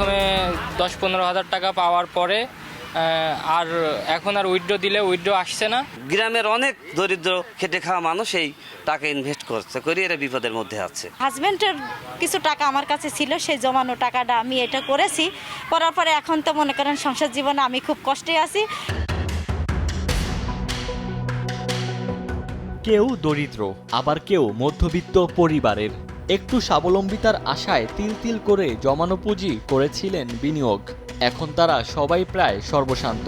প্রথমে দশ পনেরো হাজার টাকা পাওয়ার পরে আর এখন আর উইড্রো দিলে উইড্রো আসছে না। গ্রামের অনেক দরিদ্র খেটে খাওয়া মানুষ এই টাকা ইনভেস্ট করছে করে এরা বিপদের মধ্যে আছে। হাজব্যান্ডের কিছু টাকা আমার কাছে ছিল সেই জমানো টাকাটা আমি এটা করেছি। করার পরে এখন তো মনে করেন সংসার জীবনে আমি খুব কষ্টে আছি। কেউ দরিদ্র আবার কেউ মধ্যবিত্ত পরিবারের। একটু স্বাবলম্বিতার আশায় তিল তিল করে জমানো পুঁজি করেছিলেন বিনিয়োগ। এখন তারা সবাই প্রায় সর্বশান্ত।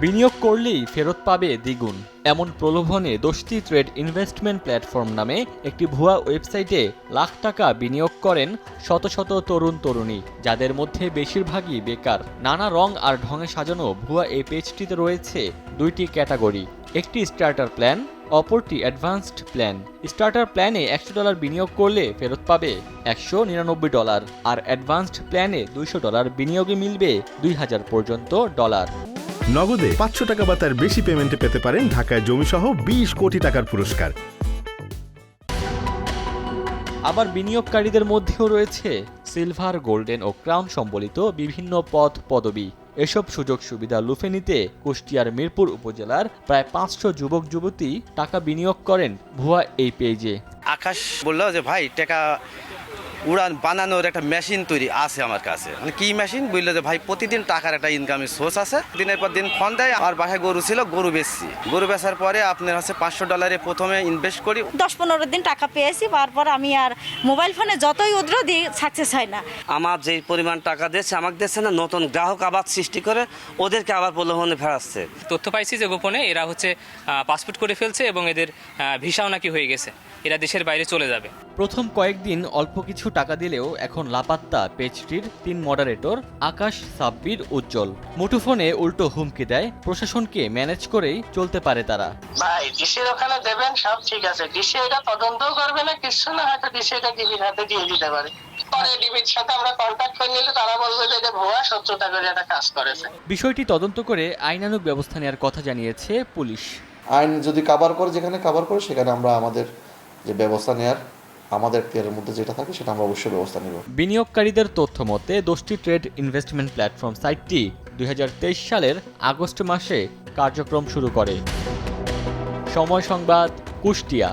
বিনিয়োগ করলেই ফেরত পাবে দ্বিগুণ। এমন প্রলোভনে দোস্তি ট্রেড ইনভেস্টমেন্ট প্ল্যাটফর্ম নামে একটি ভুয়া ওয়েবসাইটে লাখ টাকা বিনিয়োগ করেন শত শত তরুণ তরুণী, যাদের মধ্যে বেশিরভাগই বেকার। নানা রং আর ঢঙে সাজানো ভুয়া এই পেজটিতে রয়েছে দুইটি ক্যাটাগরি। একটি স্টার্টার প্ল্যান অপরটি অ্যাডভান্সড প্ল্যান স্টার্টার প্ল্যানে একশো ডলার বিনিয়োগ করলে ফেরত পাবে একশো নিরানব্বই ডলার আর অ্যাডভান্সড প্ল্যানে দুইশো ডলার বিনিয়োগে মিলবে দুই হাজার পর্যন্ত ডলার নগদে পাঁচশো টাকা বা তার বেশি পেমেন্টে পেতে পারেন ঢাকায় জমিসহ বিশ কোটি টাকার পুরস্কার। আবার বিনিয়োগকারীদের মধ্যেও রয়েছে সিলভার গোল্ডেন ও ক্রাউন সম্বলিত বিভিন্ন পদ পদবি এসব সুযোগ সুবিধা লুফে নিতে কুষ্টিয়ার মিরপুর উপজেলার প্রায় পাঁচশো যুবক যুবতী টাকা বিনিয়োগ করেন ভুয়া এই পেজে। আকাশ বলল যে, ভাই, টাকা উড়ান বানানোর একটা মেশিন তৈরি আছে আমার কাছে। মানে কি মেশিন? বলল যে ভাই প্রতিদিন টাকার একটা ইনকামের সোর্স আছে। দিনের পর দিন ফোন দেয় আমার বাসায় গরু ছিল গরু বেচছি। গরু বেচার পরে আপনার হচ্ছে পাঁচশো ডলারে প্রথমে ইনভেস্ট করি। দশ পনেরো দিন টাকা পেয়েছি তারপর আমি আর মোবাইল ফোনে যতই উদ্র দিই সাকসেস হয় না। আমার যেই পরিমাণ টাকা দিচ্ছে আমাকে দিচ্ছে না নতুন গ্রাহক আবার সৃষ্টি করে ওদেরকে আবার প্রলোভনে ফেরাচ্ছে। তথ্য পাইছি যে গোপনে এরা হচ্ছে পাসপোর্ট করে ফেলছে এবং এদের ভিসাও নাকি হয়ে গেছে। এরা দেশের বাইরে চলে যাবে। প্রথম কয়েকদিন অল্প কিছু টাকা দিলেও এখন লাপাত্তা পেজটির তিন মডারেটর আকাশ সাব্বির উজ্জ্বল। মুঠোফোনে উল্টো হুমকি দেয় প্রশাসনকে ম্যানেজ করেই চলতে পারে তারা। ভাই ডিসির ওখানে দেবেন সব ঠিক আছে। ডিসি এটা তদন্তও করবে না কিছু না হয়তো ডিসি এটা ডিবির হাতে দিয়ে দিতে পারে। পরে ডিবির সাথে আমরা কন্ট্যাক্ট করে নিলে তারা বলবে যে এটা ভুয়া সত্যতা করে একটা কাজ করেছে। বিষয়টি তদন্ত করে আইনানুগ ব্যবস্থা নেওয়ার কথা জানিয়েছে পুলিশ। আইন যদি কাভার করে যেখানে কাভার করে সেখানে আমরা আমাদের যে ব্যবস্থা নেওয়ার আমাদের পেয়ারের মধ্যে যেটা থাকে সেটা আমরা অবশ্যই ব্যবস্থা নেব। বিনিয়োগকারীদের তথ্য মতে, দোষটি ট্রেড ইনভেস্টমেন্ট প্ল্যাটফর্ম সাইটটি দুই হাজার তেইশ সালের আগস্ট মাসে কার্যক্রম শুরু করে। সময় সংবাদ, কুষ্টিয়া।